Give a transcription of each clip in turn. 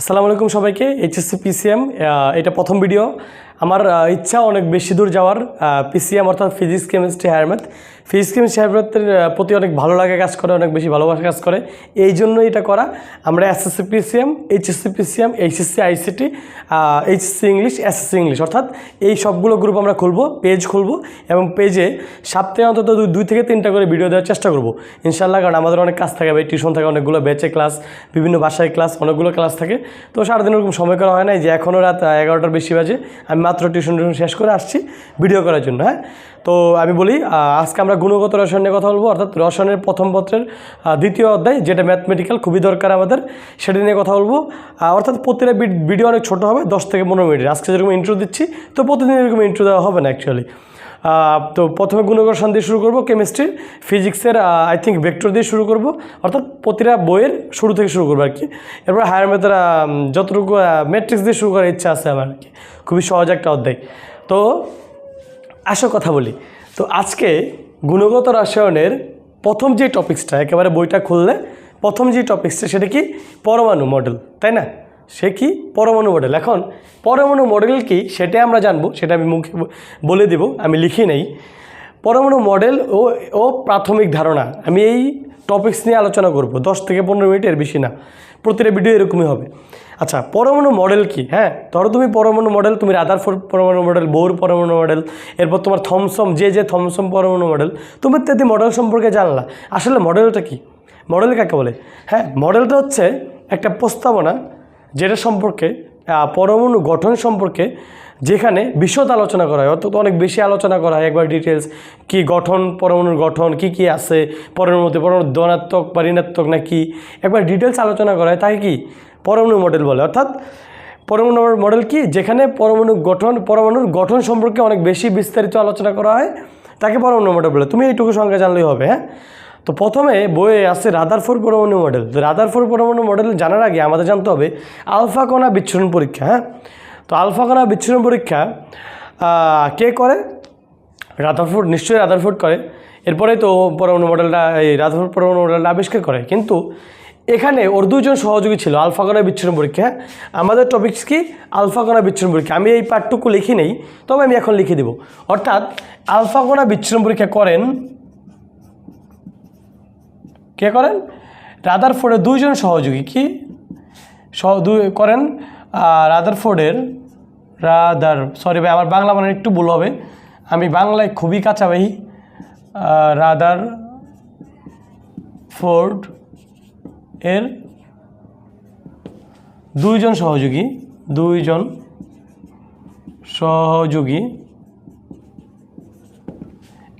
আসসালামু আলাইকুম সবাইকে, এইচএসসি পিসিএম এটা প্রথম ভিডিও আমার ইচ্ছা অনেক বেশি দূর যাওয়ার পিসিএম অর্থাৎ physics chemistry higher math chemistry higher ম্যাথের প্রতি অনেক ভালো লাগে, কাজ করে, অনেক বেশি ভালোবাসা কাজ করে। এই জন্যই এটা করা। আমরা SSC PCM HSC PCM HSC ICT HSC English SSC English অর্থাৎ এই সবগুলো গ্রুপ আমরা খুলবো পেজ খুলবো এবং পেজে সপ্তাহে অন্তত দুই- থেকে তিনটা করে ভিডিও দেওয়ার চেষ্টা করব। ইনশাল্লাহ কারণ আমাদের অনেক কাজ থাকে টিউশন থাকে, অনেকগুলো ব্যাচে ক্লাস বিভিন্ন ভাষায় ক্লাস অনেকগুলো ক্লাস থাকে। তো সারাদিন ওরকম সময় করা হয় না যে এখনও রাত এগারোটার বেশি বাজে। আমি মাত্র টিউশন টিউশন শেষ করে আসছি ভিডিও করার জন্য হ্যাঁ? তো আমি বলি আজকে আমরা গুণগত রসায়ন নিয়ে কথা বলব, অর্থাৎ রসায়নের প্রথম পত্রের দ্বিতীয় অধ্যায়, যেটা ম্যাথমেটিক্যাল খুবই দরকার আমাদের, সেটা নিয়ে কথা বলব। অর্থাৎ প্রতিটা ভিড- ভিডিও অনেক ছোটো হবে, দশ থেকে পনেরো মিনিট আজকে যেরকম ইন্ট্রো দিচ্ছি, তো প্রতিদিন এরকম ইন্ট্রো দেওয়া হবে না অ্যাকচুয়ালি তো প্রথমে গুণগরসান দিয়ে শুরু করব কেমিস্ট্রি ফিজিক্সের আই থিঙ্ক ভেক্টর দিয়ে শুরু করব, অর্থাৎ প্রতিটা বইয়ের শুরু থেকে শুরু করব আর কি এরপর হায়ার ম্যাথের যতটুকু ম্যাট্রিক্স দিয়ে শুরু করার ইচ্ছা আছে আমার আর কি খুবই সহজ একটা অধ্যায়। তো আসো কথা বলি। তো আজকে গুণগত রাসায়নের প্রথম যে টপিক্সটা, একেবারে বইটা খুললে প্রথম যে টপিক্সটা সেটা কি? পরমাণু মডেল, তাই না? সে কি? পরমাণু মডেল। এখন পরমাণু মডেল কি সেটাই আমরা জানব, সেটা আমি মুখে বলে দেব, আমি লিখি নেই। পরমাণু মডেল ও ও প্রাথমিক ধারণা, আমি এই টপিক্স নিয়ে আলোচনা করব, দশ থেকে পনেরো মিনিট এর বেশি না, প্রতিটা ভিডিও এরকমই হবে। আচ্ছা পরমাণু মডেল কি? হ্যাঁ ধরো তুমি পরমাণু মডেল, তুমি রাদারফোর্ড পরমাণু মডেল, বোর পরমাণু মডেল, এরপর তোমার থমসম, যে যে থমসম পরমাণু মডেল, তুমি ইত্যাদি মডেল সম্পর্কে জানলা। আসলে মডেলটা কি? মডেল কাকে বলে? হ্যাঁ মডেলটা হচ্ছে একটা প্রস্তাবনা যেটা সম্পর্কে পরমাণু গঠন সম্পর্কে যেখানে বিশদ আলোচনা করা হয়। অর্থাৎ অনেক বেশি আলোচনা করা হয়, একবার ডিটেলস কি গঠন, পরমাণুর গঠন, কি কি আছে, পরমাণুর মধ্যে পরমাণু ধনাত্মক বা ঋণাত্মক না কি একবার ডিটেলস আলোচনা করা হয় তাকে কি? পরমাণু মডেল বলে। অর্থাৎ পরমাণু মডেল কি? যেখানে পরমাণু গঠন, পরমাণুর গঠন সম্পর্কে অনেক বেশি বিস্তারিত আলোচনা করা হয়, তাকে পরমাণু মডেল বলে। তুমি এইটুকু সংখ্যা জানলেই হবে হ্যাঁ? তো প্রথমে বইয়ে আছে রাদারফোর পরমাণু মডেল। তো রাদারফোর পরমাণু মডেল জানার আগে আমাদের জানতে হবে আলফা কণা বিচ্ছুরণ পরীক্ষা হ্যাঁ? তো আলফা কণা বিচ্ছুরণ পরীক্ষা কে করে? রাদারফোর্ড, নিশ্চয়ই রাদারফোর্ড করে। এরপরে তো পরমাণু মডেলটা, এই রাদারফোর্ড পরমাণু মডেলটা আবিষ্কার করে। কিন্তু এখানে ওর দুজন সহযোগী ছিল, আলফা কণা বিচ্ছুরণ পরীক্ষা? আমাদের টপিকস কি? আলফা কণা বিচ্ছুরণ পরীক্ষা। আমি এই পাঠটুকু লিখি নেই, তবে আমি এখন লিখে দেব। অর্থাৎ, আলফা কণা বিচ্ছুরণ পরীক্ষা করেন, কে করেন? রাদার ফোর্ডের দুইজন সহযোগী কি? করেন রাদারফোর্ডের, রাদার সরি ভাই, আমার বাংলা মানে একটু ভুল হবে। আমি বাংলায় খুবই ভাই রাদার ফোর্ড এর দুইজন সহযোগী দুইজন সহযোগী।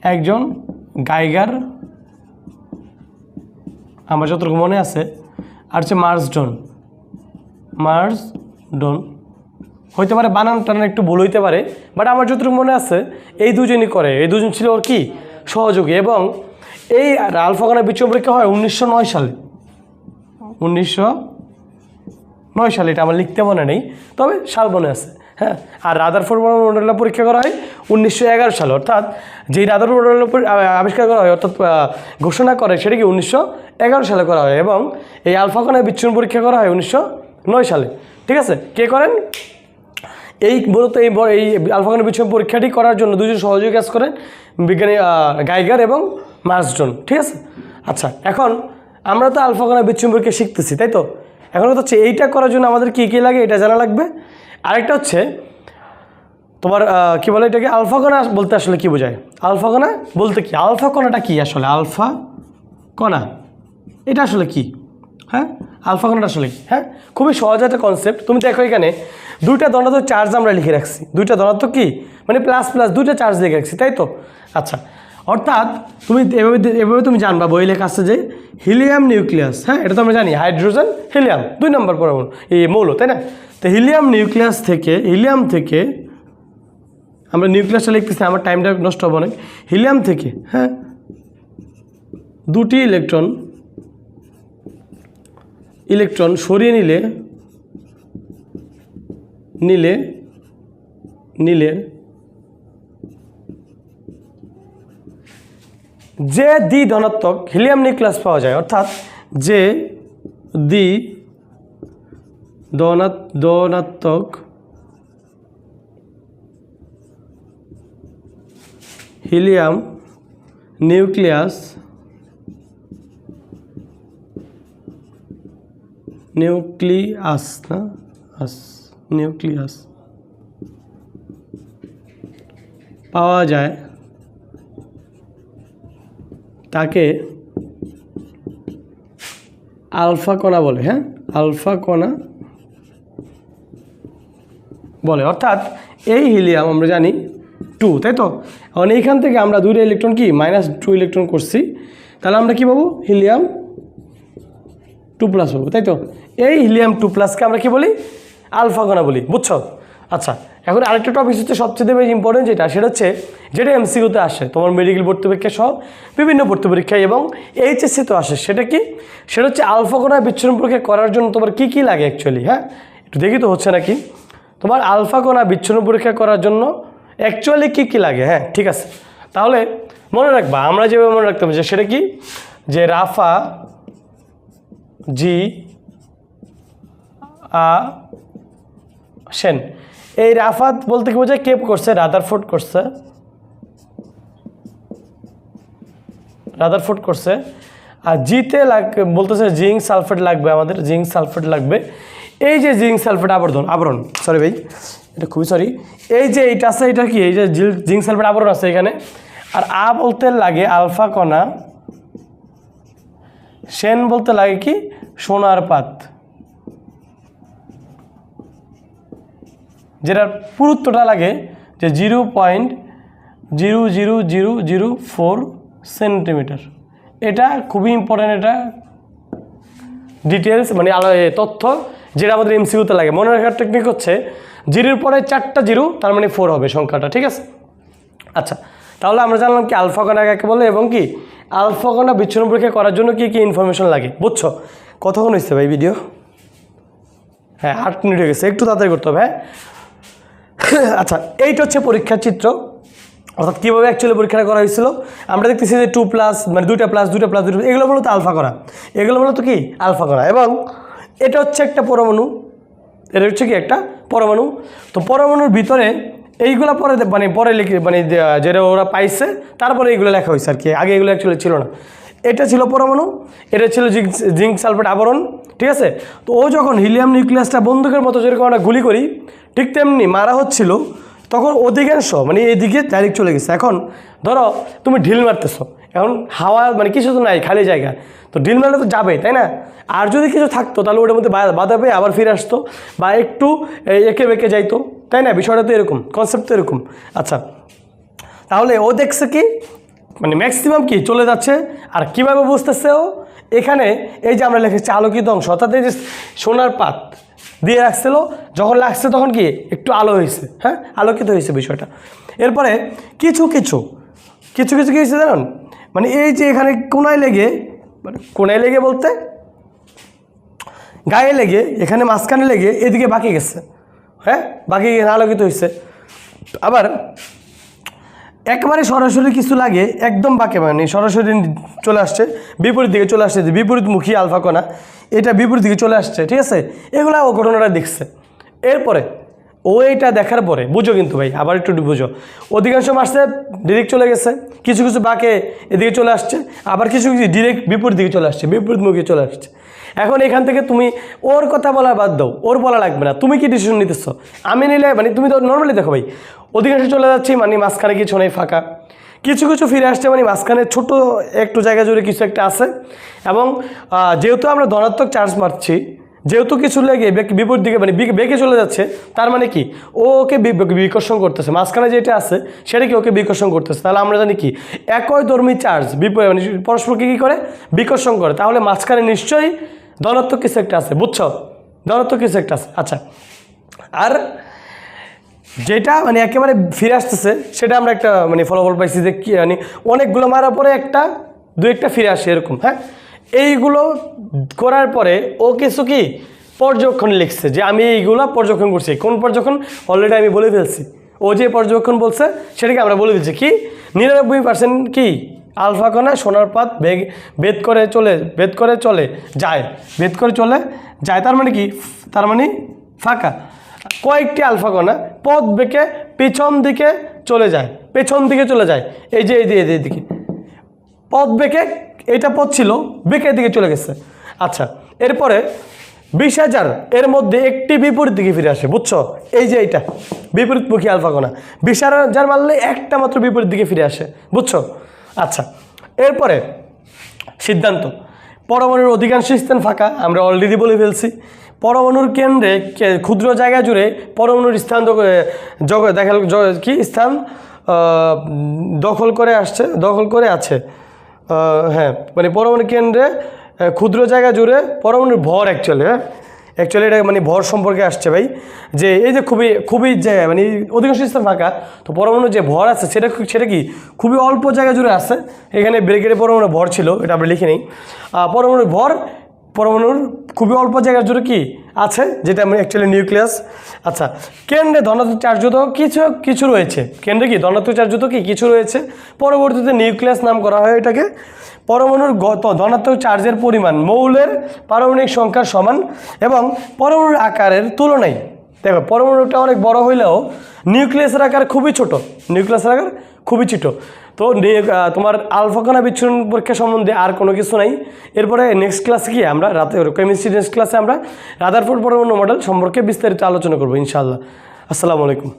একজন গাইগার, আমার যতটুকু মনে আছে, আর হচ্ছে মার্সডন মার্সডন হইতে পারে বানান টানান একটু ভুল হইতে পারে বাট আমার যতটুকু মনে আছে, এই দুজনই করে। এই দুজন ছিল ওর কি? সহযোগী। এবং এই আলফাগানা বিচ্ছু পরীক্ষা হয় উনিশশো নয় সালে। উনিশশো নয় সালে, এটা আমার লিখতে মনে নেই, তবে সাল মনে আছে হ্যাঁ? আর রাদার ফোর মডেলটা পরীক্ষা করা হয় উনিশশো এগারো সালে, অর্থাৎ যেই রাদার মডেল আবিষ্কার করা হয়, অর্থাৎ ঘোষণা করে সেটা কি উনিশশো এগারো সালে করা হয় এবং এই আলফাকণায় বিচ্ছুরণ পরীক্ষা করা হয় উনিশশো নয় সালে, ঠিক আছে? কে করেন? এই মূলত এই এই আলফাকণা বিচ্ছুরণ পরীক্ষাটি করার জন্য দুজন সহযোগী কাজ করেন, বিজ্ঞানী গাইগার এবং মার্সডন ঠিক আছে? আচ্ছা এখন আমরা তো আলফাকণা বিচ্ছুরণ পরীক্ষা শিখতেছি, তাই তো? এখন কথা হচ্ছে, এইটা করার জন্য আমাদের কী কী লাগে, এটা জানা লাগবে? আরেকটা হচ্ছে, তোমার কি বলে এটাকে? আলফা কণা বলতে আসলে কি বোঝায়? আলফা কণা বলতে কি? আলফা কণাটা কি আসলে? আলফা কণা? এটা আসলে কি? হ্যাঁ? আলফা কণাটা আসলে কি? হ্যাঁ? খুবই সহজ একটা কনসেপ্ট তুমি দেখো এখানে, দুইটা ধনাত্মক চার্জ আমরা লিখে রাখছি। দুইটা ধনাত্মক কি? মানে প্লাস প্লাস দুইটা চার্জ লিখে রাখছি, তাই তো? আচ্ছা অর্থাৎ তুমি এভাবে এভাবে তুমি জানবা, বই লেখা আছে যে হিলিয়াম নিউক্লিয়াস হ্যাঁ এটা তো আমরা জানি, হাইড্রোজেন, হিলিয়াম, দুই নম্বর পরমাণু, এই মৌল, তাই না? তো হিলিয়াম নিউক্লিয়াস থেকে, হিলিয়াম থেকে, আমরা নিউক্লিয়াসটা লিখতেছি, আমার টাইমটা নষ্ট হবে অনেক হিলিয়াম থেকে হ্যাঁ দুটি ইলেকট্রন ইলেকট্রন সরিয়ে নিলে নিলে নিলে যে দ্বি ধনাত্মক হিলিয়াম নিউক্লিয়াস পাওয়া যায়, অর্থাৎ যে দ্বি ধনাত, ধনাত্মক হিলিয়াম নিউক্লিয়াস নিউক্লিয়াস না? নিউক্লিয়াস পাওয়া যায় তাকে আলফা কণা বলে হ্যাঁ? আলফা কণা বলে। অর্থাৎ এই হিলিয়াম আমরা জানি টু, তাই তো? এখন এইখান থেকে আমরা দুইটা ইলেকট্রন কি মাইনাস টু ইলেকট্রন করছি, তাহলে আমরা কি পাবো? হিলিয়াম টু প্লাস পাবো, তাই তো? এই হিলিয়াম টু প্লাসকে আমরা কি বলি? আলফা কণা বলি, বুঝছ? আচ্ছা এখন আরেকটা টপিক হচ্ছে সবচেয়ে বেশি ইম্পর্টেন্ট যেটা, সেটা হচ্ছে যেটা এমসিউতে আসে, তোমার মেডিকেল ভর্তি পরীক্ষা সহ বিভিন্ন ভর্তি পরীক্ষায় এবং এইচএসসিতেও আসে, সেটা কি? সেটা হচ্ছে আলফা কণা বিচ্ছুরণ পরীক্ষা করার জন্য তোমার কী কী লাগে অ্যাকচুয়ালি হ্যাঁ? একটু দেখি তো হচ্ছে নাকি? তোমার আলফা কণা বিচ্ছুরণ পরীক্ষা করার জন্য অ্যাকচুয়ালি কী কী লাগে হ্যাঁ ঠিক আছে। তাহলে মনে রাখবা, আমরা যেভাবে মনে রাখতে হবে যে সেটা কি? যে রাফা, জি, আ, সেন এই রাফাত বলতে কি বোঝায়? কেপ করছে, রাদার রাদারফোর্ড করছে। রাদার রাদারফোর্ড করছে। আর জিতে লাগ, বলতেছে জিঙ্ক সালফেট লাগবে আমাদের, জিঙ্ক সালফেট লাগবে। এই যে জিঙ্ক সালফেট আবর্ধন আবরণ সরি ভাই, এটা খুবই সরি এই যে এইটা আছে, এটা কি? এই যে জিঙ্ক সালফেট, আবরণ আছে এখানে। আর আ বলতে লাগে আলফা কণা, সেন বলতে লাগে কি? সোনার পাত। যেটার পুরুত্বটা লাগে যে zero point zero zero zero zero four centimetre. এটা খুবই ইম্পর্ট্যান্ট এটা ডিটেলস মানে আলো তথ্য যেটা আমাদের এমসিউতে লাগে। মনে রাখার টেকনিক হচ্ছে জিরোর পরে চারটা জিরো, তার মানে ফোর হবে সংখ্যাটা, ঠিক আছে? আচ্ছা তাহলে আমরা জানলাম কি আলফা কাকে বলে এবং কি আলফা বিচ্ছন্ন পরীক্ষা করার জন্য কি কি ইনফরমেশন লাগে, বুঝছ? কতক্ষণ হয়েছে ভাই ভিডিও হ্যাঁ আট মিনিট হয়ে গেছে, একটু তাড়াতাড়ি করতে হবে হ্যাঁ? আচ্ছা এইটা হচ্ছে পরীক্ষার চিত্র। অর্থাৎ কীভাবে অ্যাকচুয়ালি পরীক্ষাটা করা হয়েছিল? আমরা দেখতেছি যে টু প্লাস মানে দুইটা প্লাস দুইটা প্লাস দুটো এগুলো মূলত আলফা করা। এগুলো মূলত কি? আলফা করা। এবং এটা হচ্ছে একটা পরমাণু। এটা হচ্ছে কি একটা পরমাণু? তো পরমাণুর ভিতরে এইগুলো পরে মানে পরে লিখে মানে যেটা ওরা পাইছে, তারপরে এইগুলো লেখা হয়েছে আর কি। আগে এগুলো অ্যাকচুয়ালি ছিল না। এটা ছিল পরমাণু। এটা ছিল জিঙ্ক জিঙ্ক সালফেট আবরণ, ঠিক আছে? তো ও যখন হিলিয়াম নিউক্লিয়াসটা বন্দুকের মতো যেরকম আমরা গুলি করি ঠিক তেমনি মারা হচ্ছিল, তখন অধিকাংশ মানে এদিকে ডাইরেক্ট চলে গেছে। এখন ধরো তুমি ঢিল মারতেছো, এখন হাওয়া মানে কিছু তো নাই, খালি জায়গা। তো ঢিল মারলে তো যাবে, তাই না? আর যদি কিছু থাকতো, তাহলে ওটার মধ্যে বাধা পেয়ে আবার ফিরে আসতো, বা একটু এঁকে বেঁকে যাইতো, তাই না? বিষয়টা তো এরকম কনসেপ্ট তো এরকম। আচ্ছা তাহলে ও দেখছে কি মানে ম্যাক্সিমাম কি চলে যাচ্ছে, আর কীভাবে বুঝতেছে ও? এখানে এই যে আমরা লিখেছি আলোকিত অংশ, অর্থাৎ এই যে সোনার পাত দিয়ে রাখছিল। যখন লাগছে তখন কি? একটু আলো হয়েছে। হ্যাঁ? আলোকিত হয়েছে বিষয়টা। এরপরে কিছু কিছু কিছু কিছু কী হয়েছে জানেন? মানে এই যে এখানে কোনায় লেগে মানে কোনায় লেগে বলতে, গায়ে লেগে, এখানে মাঝখানে লেগে, এদিকে বাকি গেছে। হ্যাঁ? বাকি আলোকিত হয়েছে। আবার একবারে সরাসরি কিছু লাগে, একদম বাঁকে মানে সরাসরি চলে আসছে, বিপরীত দিকে চলে আসছে, যে বিপরীতমুখী আলফা কণা, এটা বিপরীত দিকে চলে আসছে, ঠিক আছে? এগুলো ও ঘটনাটা দেখছে। এরপরে, ও এটা দেখার পরে, বুঝো কিন্তু ভাই, আবার একটু বুঝো। অধিকাংশ মাসে ডিরেক্ট চলে গেছে, কিছু কিছু বাঁকে এদিকে চলে আসছে, আবার কিছু কিছু ডিরেক্ট বিপরীত দিকে চলে আসছে, বিপরীতমুখী চলে আসছে। এখন এখান থেকে তুমি ওর কথা বলা বাদ দাও, ওর বলা লাগবে না। তুমি কি ডিসিশন নিতেছ? আমি নিলে মানে তুমি তো নর্মালি দেখো ভাই অধিকাংশ চলে যাচ্ছি মানে মাঝখানে কিছু নেই, ফাঁকা। কিছু কিছু ফিরে আসছে মানে মাঝখানে ছোট একটু জায়গা জুড়ে কিছু একটা আছে। এবং যেহেতু আমরা ধনাত্মক চার্জ মারছি, যেহেতু কিছু লেগে বিপরীত দিকে মানে বিক- চলে যাচ্ছে, তার মানে কি? ও ওকে বিকর্ষণ করতেছে। মাঝখানে যেটা আছে, সেটা কি ওকে বিকর্ষণ করতেছে? তাহলে আমরা জানি কি? একই ধর্মী চার্জ, বিপরীত মানে পরস্পরকে কী করে? বিকর্ষণ করে। তাহলে মাঝখানে নিশ্চয়ই ধনাত্মক কিছু একটা আছে, বুঝছ? ধনাত্মক কিছু একটা আছে। আচ্ছা। আর যেটা মানে একেবারে ফিরে আসতেছে, সেটা আমরা একটা মানে ফলাফল পাইছি যে কি মানে অনেকগুলো মারার পরে একটা, দু একটা ফিরে আসে এরকম হ্যাঁ? এইগুলো করার পরে ও কিছু কি পর্যবেক্ষণ লিখছে যে আমি এইগুলো পর্যবেক্ষণ করছি। কোন পর্যবেক্ষণ? অলরেডি আমি বলে ফেলছি। ও যে পর্যবেক্ষণ বলছে, সেটাকে আমরা বলে দিচ্ছি কি? নিরানব্বই পার্সেন্ট কি? আলফা কণা, সোনার পাত বেগ বেদ করে চলে বেদ করে চলে যায়। বেদ করে চলে যায়, তার মানে কি? তার মানে ফাঁকা। কয়েকটি আলফা কণা পথ বেঁকে পেছন দিকে চলে যায়, পেছন দিকে চলে যায়। এই যে, এই এই দিকে। পথ বেঁকে এটা পথ ছিল বেঁকে দিকে চলে গেছে। আচ্ছা এরপরে বিশ হাজার এর মধ্যে একটি বিপরীত দিকে ফিরে আসে, বুঝছ? এই যে এইটা, বিপরীতমুখী আলফা কণা। বিশ হাজার মারলে একটা মাত্র বিপরীত দিকে ফিরে আসে, বুঝছ? আচ্ছা এরপরে সিদ্ধান্ত। পরমাণুর অধিকাংশ স্থান ফাঁকা, আমরা অলরেডি বলে ফেলছি। পরমাণুর কেন্দ্রে ক্ষুদ্র জায়গা জুড়ে পরমাণুর স্থান জগ, দেখা জ- কি স্থান? দখল করে আসছে, দখল করে আছে। হ্যাঁ মানে পরমাণু কেন্দ্রে ক্ষুদ্র জায়গা জুড়ে পরমাণুর ভর অ্যাকচুয়ালি হ্যাঁ? অ্যাকচুয়ালি এটা মানে ভর সম্পর্কে আসছে ভাই। যে এই যে খুবই খুবই যে মানে অধিকাংশ স্থান ফাঁকা, তো পরমাণুর যে ভর আছে সেটা সেটা কি খুবই অল্প জায়গা জুড়ে আছে। এখানে ব্রেকেটে পরমাণুর ভর ছিল, এটা আমরা লিখে নিই। পরমাণুর ভর পরমাণুর খুবই অল্প জায়গার জুড়ে কি আছে, যেটা আমি অ্যাকচুয়ালি নিউক্লিয়াস আচ্ছা কেন্দ্রে ধনাত্মক চার্জযুত কিছু কিছু রয়েছে। কেন্দ্রে কি ধনাত্মক চার্জযুত কি কিছু রয়েছে? পরবর্তীতে নিউক্লিয়াস নাম করা হয় এটাকে। পরমাণুর গত ধনাত্মক চার্জের পরিমাণ মৌলের পারমাণবিক সংখ্যার সমান এবং পরমাণুর আকারের তুলনায়। দেখো, পরমাণুটা অনেক বড় হইলেও নিউক্লিয়াসের আকার খুবই ছোট। নিউক্লিয়াসের আকার খুবই ছোট। তো তোমার আলফাখানা বিচ্ছুরণ পরীক্ষা সম্বন্ধে আর কোনো কিছু নাই। এরপরে নেক্সট ক্লাসে গিয়ে আমরা রাতে কেমিস্ট্রি নেক্সট ক্লাসে আমরা রাদারফোর্ড পরমাণু মডেল সম্পর্কে বিস্তারিত আলোচনা করব, ইনশাআল্লাহ। আসসালামু আলাইকুম।